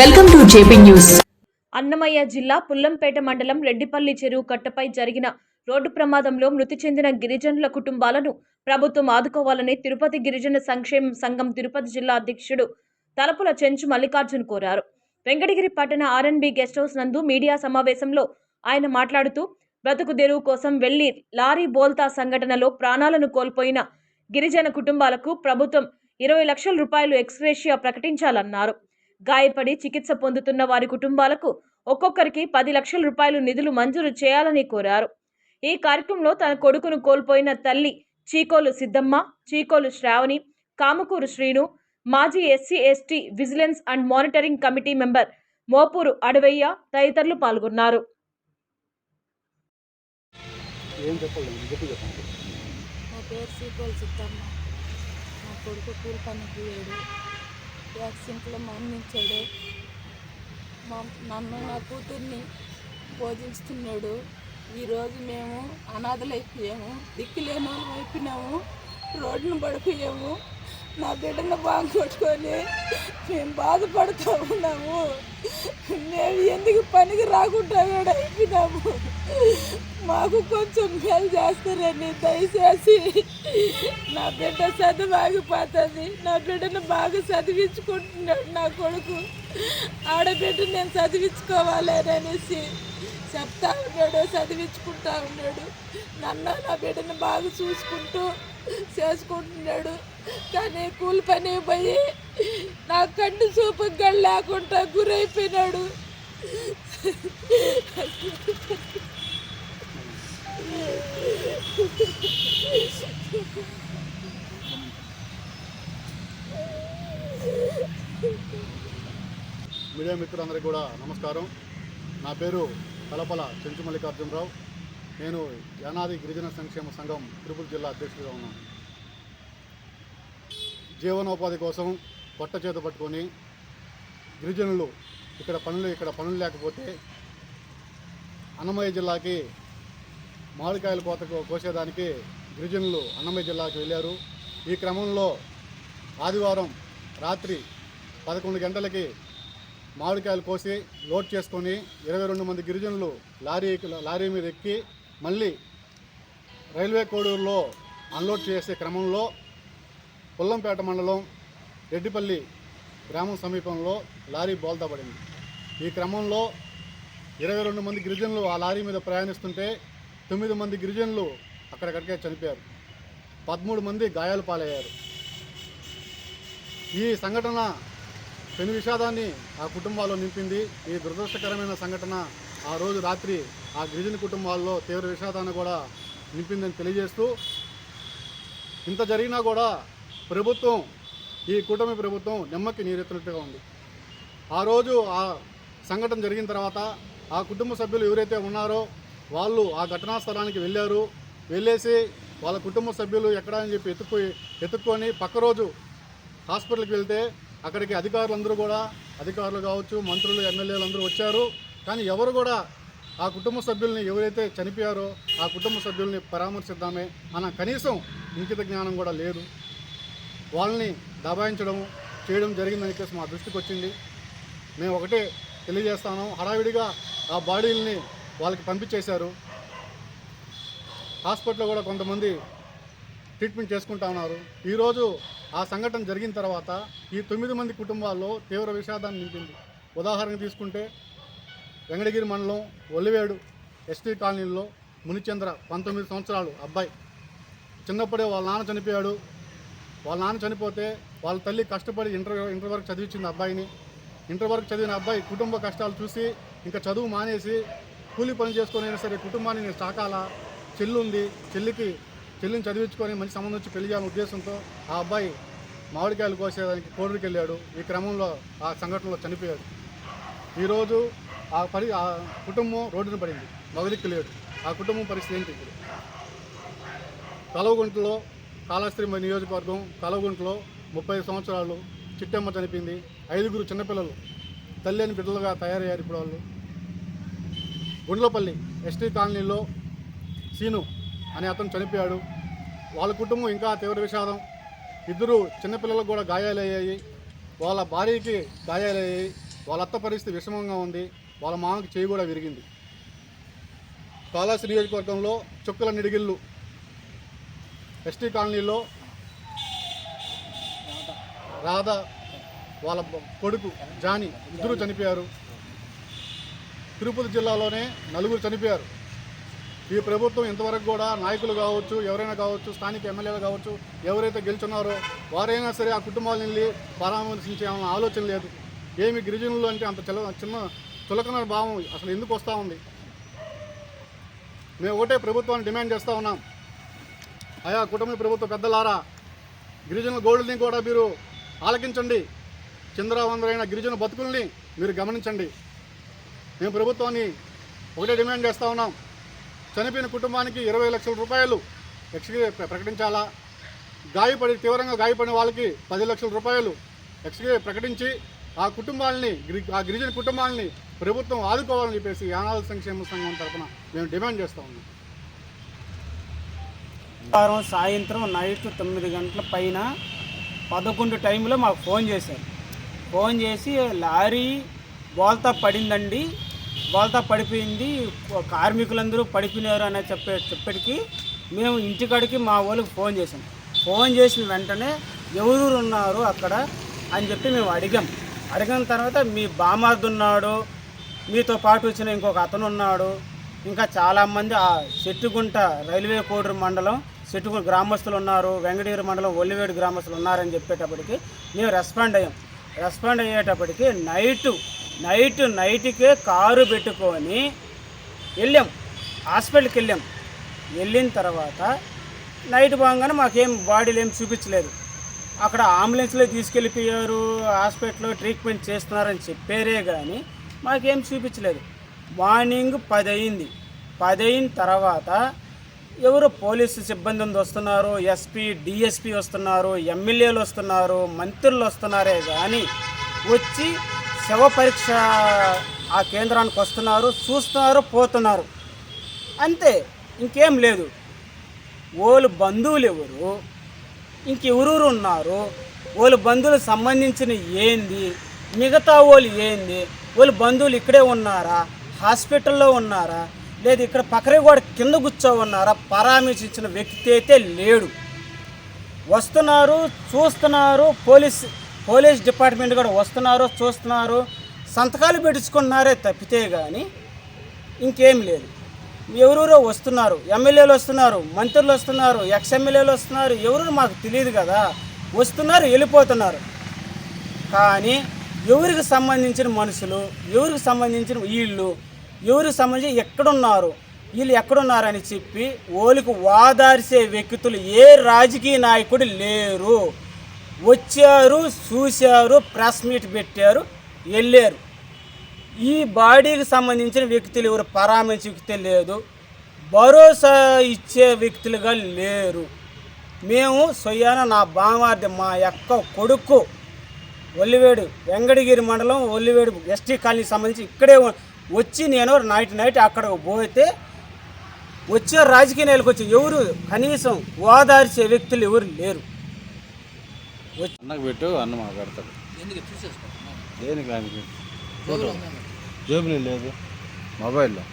Welcome to JP news Annamayya జిల్లా పుల్లంపేట మండలం రెడ్డిపల్లి చెరువు కట్టపై జరిగిన రోడ్డు ప్రమాదంలో మృతి చెందిన గిరిజనుల కుటుంబాలను ప్రభుత్వం ఆదుకోవాలని తిరుపతి గిరిజన సంక్షేమ సంఘం తిరుపతి జిల్లా అధ్యక్షుడు తలపుల చెంచు మల్లికార్జున్ కోరారు. వెంకటగిరి పట్టణ ఆర్ఎన్బి గెస్ట్ హౌస్ నందు మీడియా సమావేశంలో ఆయన మాట్లాడుతూ బ్రతుకు తెరువు కోసం వెళ్ళి లారీ బోల్తా సంఘటనలో ప్రాణాలను కోల్పోయిన గిరిజన కుటుంబాలకు ప్రభుత్వం ఇరవై లక్షల రూపాయలు ఎక్స్గ్రేషియా ప్రకటించాలన్నారు. గాయపడి చికిత్స పొందుతున్న వారి కుటుంబాలకు ఒక్కొక్కరికి పది లక్షల రూపాయలు నిధులు మంజూరు చేయాలని కోరారు. ఈ కార్యక్రమంలో తన కొడుకును కోల్పోయిన తల్లి చీకోలు సిద్దమ్మ చీకోలు శ్రావణి కామకూరు శ్రీను మాజీ SC ST vigilance and monitoring committee member Mopuru Adavayya తదితరులు పాల్గొన్నారు. నా పేరు సీకోల్ సిద్ధమ్మ. నా కొడుకు కూలి పనికి పోయాడు యాక్సిడెంట్లో మరణించాడు మా నన్ను నా కూతుర్ని పోషిస్తున్నాడు ఈరోజు మేము అనాథలైపోయాము. దిక్కులేని వాళ్ళు అయిపోయినాము. రోడ్డును పడిపోయాము. నా బిడ్డను బాగా కొట్టుకొని మేము బాధపడుతూ ఉన్నాము మేము ఎందుకు పనికి రాకుండా కూడా అయిపోయినాము? మాకు కొంచెం మేలు చేస్తారని దయచేసి. నా బిడ్డ చదువు ఆగిపోతుంది నా బిడ్డను బాగా చదివించుకుంటున్నాడు నా కొడుకు. ఆడబిడ్డ నేను చదివించుకోవాలి అనేసి చెప్తా ఉన్నాడు చదివించుకుంటా ఉన్నాడు. నన్ను నా బిడ్డను బాగా చూసుకుంటూ చేసుకుంటున్నాడు. కానీ కూలి పని పోయి నా కన్ను చూపు లేకుండా గురైపోయినాడు. మీడియా మిత్రులందరికీ కూడా నమస్కారం. నా పేరు కలపల చెంచు మల్లికార్జునరావు. నేను యానాది గిరిజన సంక్షేమ సంఘం తిరుపతి జిల్లా అధ్యక్షుడిగా ఉన్నాను. జీవనోపాధి కోసం పొట్ట చేత పట్టుకొని గిరిజనులు ఇక్కడ పనులు ఇక్కడ పనులు లేకపోతే అన్నమయ్య జిల్లాకి మామిడికాయల కోత కోసేదానికి గిరిజనులు అన్నమయ్య జిల్లాకి వెళ్ళారు. ఈ క్రమంలో ఆదివారం రాత్రి పదకొండు గంటలకి మామిడికాయలు కోసి లోడ్ చేసుకొని ఇరవై రెండు మంది గిరిజనులు లారీ లారీ మీద ఎక్కి మళ్ళీ రైల్వే కోడూరులో అన్లోడ్ చేసే క్రమంలో పుల్లంపేట మండలం రెడ్డిపల్లి గ్రామం సమీపంలో లారీ బోల్తా పడింది. ఈ క్రమంలో ఇరవై రెండు మంది గిరిజనులు ఆ లారీ మీద ప్రయాణిస్తుంటే తొమ్మిది మంది గిరిజనులు అక్కడక్కడికే చనిపోయారు. పదమూడు మంది గాయాలు పాలయ్యారు. ఈ సంఘటన పెను విషాదాన్ని ఆ కుటుంబాల్లో నింపింది. ఈ దురదృష్టకరమైన సంఘటన ఆ రోజు రాత్రి ఆ గిరిజన కుటుంబాల్లో తీవ్ర విషాదాన్ని కూడా నింపిందని తెలియజేస్తూ ఇంత జరిగినా కూడా ప్రభుత్వం ఈ కూటమి ప్రభుత్వం నెమ్మకి నీరెత్తినట్టుగా ఉంది. ఆ రోజు ఆ సంఘటన జరిగిన తర్వాత ఆ కుటుంబ సభ్యులు ఎవరైతే ఉన్నారో వాళ్ళు ఆ ఘటనా స్థలానికి వెళ్ళారు. వెళ్ళేసి వాళ్ళ కుటుంబ సభ్యులు ఎక్కడ అని చెప్పి ఎత్తుక్కు ఎత్తుక్కొని పక్క రోజు హాస్పిటల్కి వెళ్తే అక్కడికి అధికారులందరూ కూడా అధికారులు కావచ్చు మంత్రులు ఎమ్మెల్యేలు అందరూ వచ్చారు. కానీ ఎవరు కూడా ఆ కుటుంబ సభ్యుల్ని ఎవరైతే చనిపోయారో ఆ కుటుంబ సభ్యుల్ని పరామర్శిద్దామే అన్న కనీసం ఇంకిత జ్ఞానం కూడా లేదు. వాళ్ళని దబాయించడం చేయడం జరిగిందని చెప్పేసి మా దృష్టికి వచ్చింది. మేము ఒకటే తెలియజేస్తాను. హడావిడిగా ఆ బాడీలని వాళ్ళకి పంపించేశారు. హాస్పిటల్లో కూడా కొంతమంది ట్రీట్మెంట్ చేసుకుంటా ఉన్నారు. ఈరోజు ఆ సంఘటన జరిగిన తర్వాత ఈ తొమ్మిది మంది కుటుంబాల్లో తీవ్ర విషాదాన్ని నింపింది. ఉదాహరణ తీసుకుంటే వెంకటగిరి మండలం ఒలివేడు ఎస్టీ కాలనీలో మునిచంద్ర పంతొమ్మిది సంవత్సరాలు అబ్బాయి. చిన్నప్పుడే వాళ్ళ నాన్న చనిపోయాడు. వాళ్ళ నాన్న చనిపోతే వాళ్ళ తల్లి కష్టపడి ఇంటర్ ఇంటర్ వరకు చదివించింది అబ్బాయిని. ఇంటర్ వరకు చదివిన అబ్బాయి కుటుంబ కష్టాలు చూసి ఇంకా చదువు మానేసి కూలి పని చేసుకొని అయినా సరే కుటుంబాన్ని నేను సాకాలా? చెల్లుంది చెల్లికి చెల్లిని చదివించుకొని మంచి సంబంధం వచ్చి పెళ్ళి చేయాలనే ఉద్దేశంతో ఆ అబ్బాయి మామిడికాయలు కోసేదానికి కోడూరికి వెళ్ళాడు ఈ క్రమంలో ఆ సంఘటనలో చనిపోయాడు. ఈరోజు ఆ పరి ఆ కుటుంబం రోడ్డున పడింది. మొదలికి లేడు. ఆ కుటుంబం పరిస్థితి ఏంటి ఇప్పుడు? కలవగుంటలో కాళహస్త్రి నియోజకవర్గం కలవగుంటలో ముప్పై సంవత్సరాలు చిట్టమ్మ చనిపోయింది. ఐదుగురు చిన్నపిల్లలు. తల్లి అని బిడ్డలుగా తయారయ్యారు ఇప్పుడు వాళ్ళు. గుండ్లపల్లి ఎస్టీ కాలనీలో సీను అనే అతను చనిపోయాడు. వాళ్ళ కుటుంబం ఇంకా తీవ్ర విషాదం. ఇద్దరు చిన్నపిల్లలకు కూడా గాయాలయ్యాయి. వాళ్ళ భార్యకి గాయాలయ్యాయి. వాళ్ళ అత్త పరిస్థితి విషమంగా ఉంది. వాళ్ళ మామకి చేయి కూడా విరిగింది. కాళాసి నియోజకవర్గంలో చుక్కల నిడిగిల్లు ఎస్టీ కాలనీలో రాధ వాళ్ళ కొడుకు జాని ఇద్దరు చనిపోయారు. తిరుపతి జిల్లాలోనే నలుగురు చనిపోయారు. ఈ ప్రభుత్వం ఇంతవరకు కూడా నాయకులు కావచ్చు ఎవరైనా కావచ్చు స్థానిక ఎమ్మెల్యేలు కావచ్చు ఎవరైతే గెలుచున్నారో వారైనా సరే ఆ కుటుంబాలను వెళ్ళి పరామర్శించే ఆలోచన లేదు. ఏమి గిరిజనులు అంటే అంత చిల చిన్న చులకన భావం అసలు ఎందుకు వస్తూ ఉంది? మేము ఒకటే ప్రభుత్వాన్ని డిమాండ్ చేస్తూ ఉన్నాం. ఆయా కుటుంబ ప్రభుత్వ పెద్దలారా గిరిజనుల గోడుల్ని కూడా మీరు ఆలకించండి. చంద్రవందరైన గిరిజన బతుకుల్ని మీరు గమనించండి. మేము ప్రభుత్వాన్ని ఒకటే డిమాండ్ చేస్తూ ఉన్నాం. చనిపోయిన కుటుంబానికి ఇరవై లక్షల రూపాయలు ఎక్స్గ్రే ప్రకటించాలా? గాయపడి తీవ్రంగా గాయపడిన వాళ్ళకి పది లక్షల రూపాయలు ఎక్స్గ్రే ప్రకటించి ఆ కుటుంబాలని గిరి ఆ గిరిజన కుటుంబాలని ప్రభుత్వం ఆదుకోవాలని చెప్పేసి యానాల సంక్షేమ సంఘం తరఫున మేము డిమాండ్ చేస్తూ ఉన్నాం. వారం సాయంత్రం నైట్ తొమ్మిది గంటల పైన పదకొండు టైంలో మాకు ఫోన్ చేశారు. ఫోన్ చేసి లారీ బోల్తా పడిందండి. వాళ్ళతో పడిపోయింది. కార్మికులందరూ పడిపోయినారు అని చెప్పే చెప్పటికి మేము ఇంటికాడికి మా వాళ్ళకి ఫోన్ చేసాం ఫోన్ చేసిన వెంటనే ఎవరు ఉన్నారు అక్కడ అని చెప్పి మేము అడిగాం. అడిగిన తర్వాత మీ బామార్దు ఉన్నాడు మీతో పాటు వచ్చిన ఇంకొక అతను ఉన్నాడు. ఇంకా చాలామంది ఆ చెట్టుగుంట రైల్వే కోడూరు మండలం చెట్టుగుంట గ్రామస్తులు ఉన్నారు వెంకటగిరి మండలం ఒల్లివేడు గ్రామస్తులు ఉన్నారని చెప్పేటప్పటికి మేము రెస్పాండ్ అయ్యాం. రెస్పాండ్ అయ్యేటప్పటికి నైటు నైట్ నైట్కే కారు పెట్టుకొని వెళ్ళాం. హాస్పిటల్కి వెళ్ళాం. వెళ్ళిన తర్వాత నైట్ బాగానే మాకేం బాడీలు ఏం చూపించలేదు. అక్కడ అంబులెన్స్లో తీసుకెళ్ళిపోయారు హాస్పిటల్లో ట్రీట్మెంట్ చేస్తున్నారని చెప్పారే కానీ మాకేం చూపించలేదు. మార్నింగ్ పది అయింది పది అయిన తర్వాత ఎవరు పోలీసు సిబ్బంది ఉంది వస్తున్నారు ఎస్పీ డిఎస్పీ వస్తున్నారు ఎమ్మెల్యేలు వస్తున్నారు మంత్రులు వస్తున్నారే కానీ వచ్చి శవ పరీక్ష ఆ కేంద్రానికి వస్తున్నారు చూస్తున్నారు పోతున్నారు. అంతే ఇంకేం లేదు. వాళ్ళు బంధువులు ఎవరు? ఇంకెవరూరు ఉన్నారు? వాళ్ళ బంధువులకు సంబంధించిన ఏంది? మిగతా వాళ్ళు ఏంది? వాళ్ళ బంధువులు ఇక్కడే ఉన్నారా? హాస్పిటల్లో ఉన్నారా? లేదు ఇక్కడ పక్కనే కూడా కింద కూర్చో ఉన్నారా? పరామర్శించిన వ్యక్తి అయితే లేడు. వస్తున్నారు చూస్తున్నారు పోలీస్ పోలీస్ డిపార్ట్మెంట్ కూడా వస్తున్నారు చూస్తున్నారు సంతకాలు పెట్టించుకున్నారే తప్పితే కానీ ఇంకేం లేదు. ఎవరెవరో వస్తున్నారు ఎమ్మెల్యేలు వస్తున్నారు మంత్రులు వస్తున్నారు ఎక్స్ ఎమ్మెల్యేలు వస్తున్నారు ఎవరు మాకు తెలియదు కదా. వస్తున్నారు వెళ్ళిపోతున్నారు. కానీ ఎవరికి సంబంధించిన మనుషులు ఎవరికి సంబంధించిన వీళ్ళు ఎవరికి సంబంధించి ఎక్కడున్నారు వీళ్ళు ఎక్కడున్నారని చెప్పి ఓలికి వాదార్సే వ్యక్తులు ఏ రాజకీయ నాయకుడు లేరు. వచ్చారు చూశారు ప్రెస్ మీట్ పెట్టారు వెళ్ళారు. ఈ బాడీకి సంబంధించిన వ్యక్తులు ఎవరు పరామర్శ వ్యక్తి లేదు. భరోసా ఇచ్చే వ్యక్తులుగా లేరు. మేము సొయ్యాన నా బామార్ది మా యొక్క కొడుకు ఒల్లివేడు వెంకటగిరి మండలం ఒల్లివేడు ఎస్టీ కాలనీకి సంబంధించి ఇక్కడే వచ్చి నేను నైట్ నైట్ అక్కడికి పోతే వచ్చే రాజకీయ నేలకు వచ్చి ఎవరు కనీసం ఓదార్చే వ్యక్తులు ఎవరు లేరు. అన్నకు పెట్టు అన్న మాకు పెడతాడు. దేనికి ఫోటో జేబులో లేదు. మొబైల్లో.